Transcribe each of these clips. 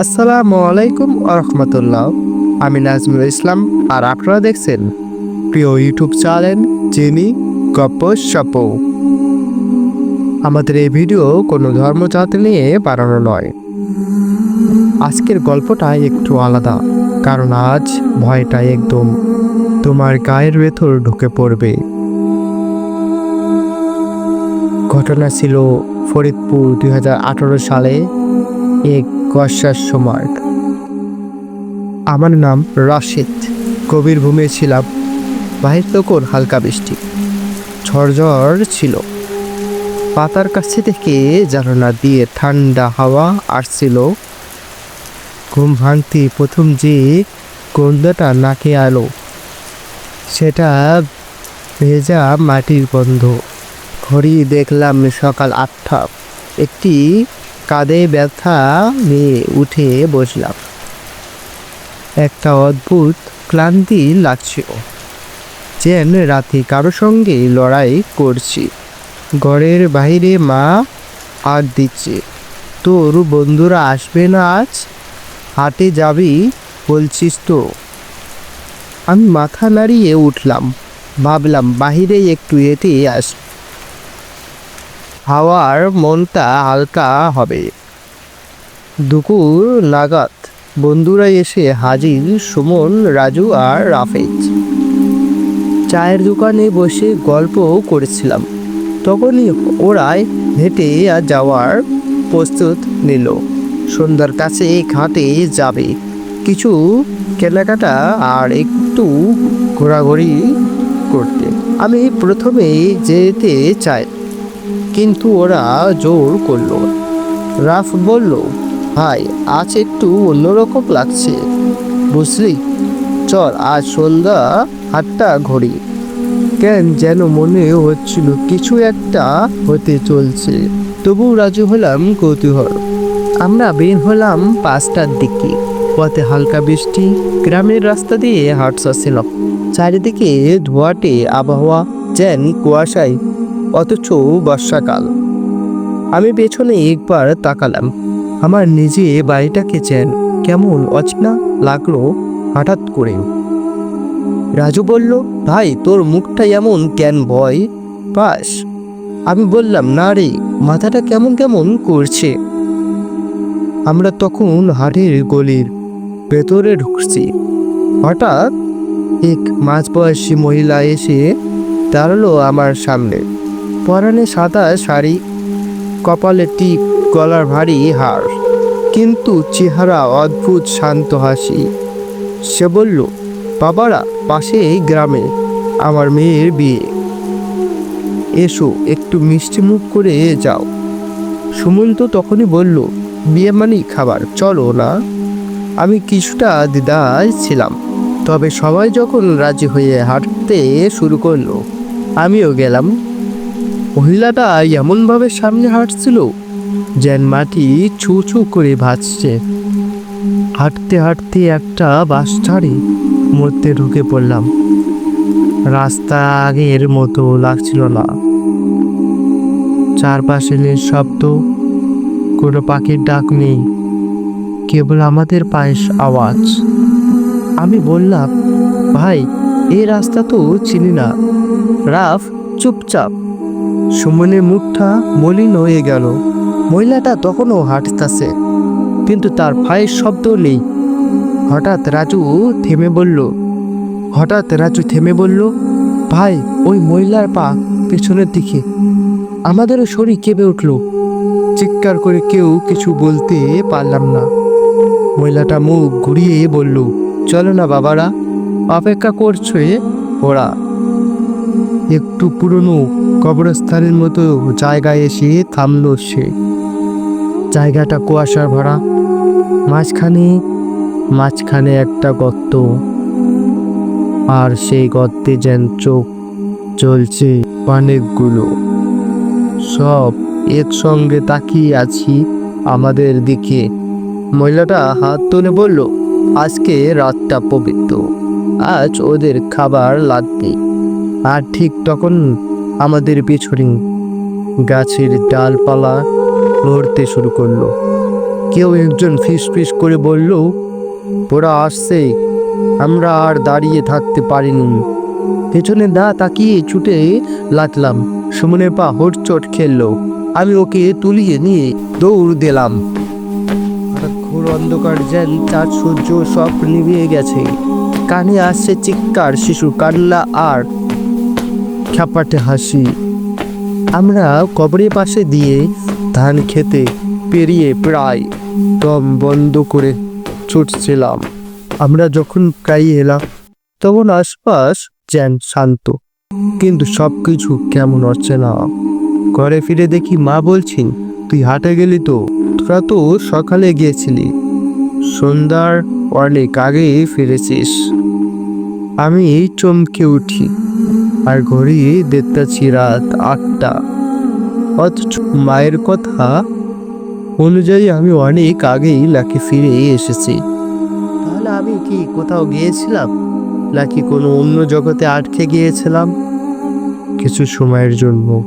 আসসালামু আলাইকুম রহমতুল্লাহ। আমি নাজমুল ইসলাম, আর আপনারা দেখছেন প্রিয় ইউটিউব চ্যানেল যিনি গপ্প সপ আমাদের এই ভিডিও কোনো ধর্মজাত নিয়ে বানানো নয়। আজকের গল্পটা একটু আলাদা, কারণ আজ ভয়টা একদম তোমার গায়ের ভেতর ঢুকে পড়বে। ঘটনা ছিল ফরিদপুর দুই হাজার আঠারো সালে এক বর্ষার সময়। আমার নাম রাশিদ। কবির ভূমে ছিলাম। বাহির তখন হালকা বৃষ্টি। ঝড়ঝড় ছিল। পাতার কাছে থেকে জানালা দিয়ে ঠান্ডা হাওয়া আসছিল। ঘুম ভাঙতে প্রথম যে গন্ধটা নাকে আলো, সেটা ভেজা মাটির গন্ধ। ঘড়ি দেখলাম সকাল আটটা। একটি কাঁধে ব্যথা নিয়ে উঠে বসলাম। একটা অদ্ভুত ক্লান্তি লাগছিল। যেন রাতে কারও সঙ্গে লড়াই করছি। ঘরের বাইরে মা আর দিচ্ছে। তোর বন্ধুরা আসবে না আজ? হাটে যাবি বলছিস তো। আমি মাথা নাড়িয়ে উঠলাম। ভাবলাম বাহিরে একটু হেঁটে আস। হাওয়ার মনটা হালকা হবে। দুপুর নাগাদ বন্ধুরা এসে হাজির সুমন, রাজু আর রাফেজ। চায়ের দোকানে বসে গল্প করেছিলাম। তখনই ওরাই হেঁটে যাওয়ার প্রস্তুত নিল। সন্ধ্যার কাছে ঘাটে যাবে। কিছু কেনাকাটা আর একটু ঘোরাঘুরি করতে। আমি প্রথমে যেতে চাই। কিন্তু ওরা জোর করল। রাফ বলল, ভাই, আজ একটু অন্যরকম লাগছে। বুঝলি? চল, আজ সন্ধ্যা আটটা ঘড়ি। কেন যেন মনে হচ্ছিল কিছু একটা হতে চলছে। তবু রাজু হলাম কৌতূহল। আমরা বের হলাম পাঁচটার দিকে। পথে হালকা বৃষ্টি, গ্রামের রাস্তা দিয়ে হাঁটছিলাম চারিদিকে ধোয়াটে আবহাওয়া, যেন কুয়াশায় অথচ বর্ষাকাল আমি পেছনে একবার তাকালাম। আমার নিজে বাড়িটাকে চেন কেমন অচেনা লাগল হঠাৎ করে। রাজু বলল, ভাই, তোর মুখটা এমন কেন ভয়? পাস আমি বললাম, না রে, মাথাটা কেমন কেমন করছে? আমরা তখন হাটের গলির ভেতরে ঢুকছি। হঠাৎ এক মাঝবয়সী মহিলা এসে দাঁড়াল আমার সামনে। পরানে সাদা শাড়ি, কপালে টিপ, গলার ভারী হার। কিন্তু চেহারা অদ্ভুত, শান্ত হাসি। সে বলল, বাবারা, পাশে গ্রামে আমার মেয়ের বিয়ে। এসো, একটু মিষ্টি মুখ করে যাও। সুমন্ত তখনই বলল, বিয়ে মানে খাবার, চলো না। আমি কিছুটা দ্বিধায় ছিলাম। তবে সবাই যখন রাজি হয়ে হাঁটতে শুরু করল, আমিও গেলাম। মহিলাটা এমনভাবে সামনে হাঁটছিল যেন মাটি ছু ছু করে ভাসছে। হাঁটতে হাঁটতে একটা বাস ছাড়ি মধ্যে ঢুকে পড়লাম। রাস্তা আগের মতো লাগছিল না। চারপাশে শব্দ কোনো পাখির ডাক নেই, কেবল আমাদের পায়েস আওয়াজ। আমি বললাম, ভাই এই রাস্তা তো চিনি না। রাফ, চুপচাপ। সুমনের মুখটা মলিন হয়ে গেল। মহিলাটা তখনও হাঁটতেছে, কিন্তু তার পায়ের শব্দ নেই। হঠাৎ রাজু থেমে বলল, হঠাৎ রাজু থেমে বলল, ভাই, ওই মহিলার পা পেছনের দিকে। আমাদেরও শরীর কেঁপে উঠল। চিৎকার করে কেউ কিছু বলতে পারলাম না। মহিলাটা মুখ ঘুরিয়ে বলল, চলো না বাবারা, অপেক্ষা করছে ওরা। একটু পুরনো কবরস্থানের মতো জায়গায় এসে থামলো সে। জায়গাটা কুয়াশার ভরা। মাঝখানে মাঝখানে একটা গর্ত। আর সেই গর্তে যেন চোখ চলছে অনেকগুলো। সব একসঙ্গে তাকিয়ে আছি আমাদের দিকে। মহিলাটা হাত তুলে বলল, আজকে রাতটা পবিত্র। আজ ওদের খাবার লাগবে। আর ঠিক তখন আমাদের পিছনে গাছের ডালপালা নড়তে শুরু করল। কেউ একজন ফিস ফিস করে বলল ওরা আসছে, আমরা আর দাঁড়িয়ে থাকতে পারিনি। পেছনে দা তাকিয়ে ছুটে লাগলাম। সুমনের পা হোটচট খেললো। আমি ওকে তুলিয়ে নিয়ে দৌড় দিলাম। ঘোর অন্ধকার যেন চার সূর্য সব নিভিয়ে গেছে। কানে আসছে চিৎকার শিশু কান্না আর খ্যাপাটে হাসি। আমরা কবরের পাশে দিয়ে ধান খেতে পেরিয়ে প্রায় দম বন্ধ করে ছুটছিলাম। আমরা যখন প্রায় এলাম, তখন আশপাশ যেন শান্ত। কিন্তু সব কিছু কেমন হচ্ছে না ঘরে ফিরে দেখি মা বলছেন, তুই হাটে গেলি তো? তোরা তো সকালে গিয়েছিলি। সন্ধ্যার অনেক আগে ফিরেছিস। আমি চমকে উঠি। আর ঘড়ি দেখতেছি রাত আটটা। অথচ মায়ের কথা অনুযায়ী আমি অনেক আগেই লাকি ফিরে এসেছি। তাহলে আমি কি কোথাও গিয়েছিলাম? নাকি কোনো অন্য জগতে আটকে গিয়েছিলাম? কিছু সময়ের জন্য।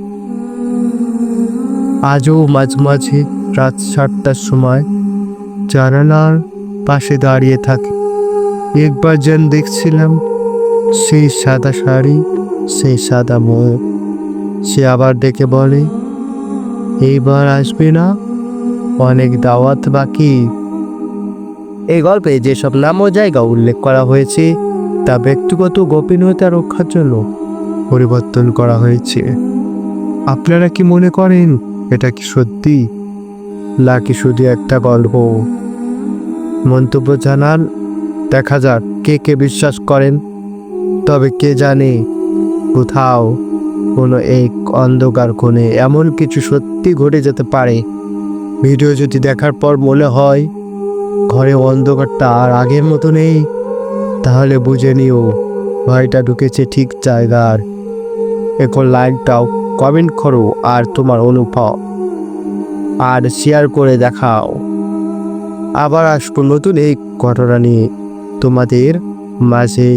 আজও মাঝে মাঝে রাত সাতটার সময় জানালার পাশে দাঁড়িয়ে থাকি। একবার যেন দেখছিলাম সেই সাদা শাড়ি সেই সাদা ময়ূর সে আবার ডেকে বলে, এইবার আসবে না? অনেক দাওয়াত বাকি। এই গল্পে যেসব নাম ও জায়গা উল্লেখ করা হয়েছে, তা ব্যক্তিগত গোপনীয়তা রক্ষার জন্য পরিবর্তন করা হয়েছে। আপনারা কি মনে করেন এটা কি সত্যি? নাকি শুধু একটা গল্প? মন্তব্য জানান, দেখা যাক কে কে বিশ্বাস করেন। তবে কে জানে? কোথাও কোনো এক অন্ধকার কোণে এমন কিছু সত্যি ঘটে যেতে পারে। ভিডিও যদি দেখার পর মনে হয় ঘরে অন্ধকারটা আর আগের মতো নেই, তাহলে বুঝে নিও ভয়টা ঢুকেছে ঠিক জায়গার। এখন লাইকটাও কমেন্ট করো আর তোমার অনুভব আর শেয়ার করে দেখাও। আবার আসব নতুন এই ঘটনা নিয়ে তোমাদের মাঝে।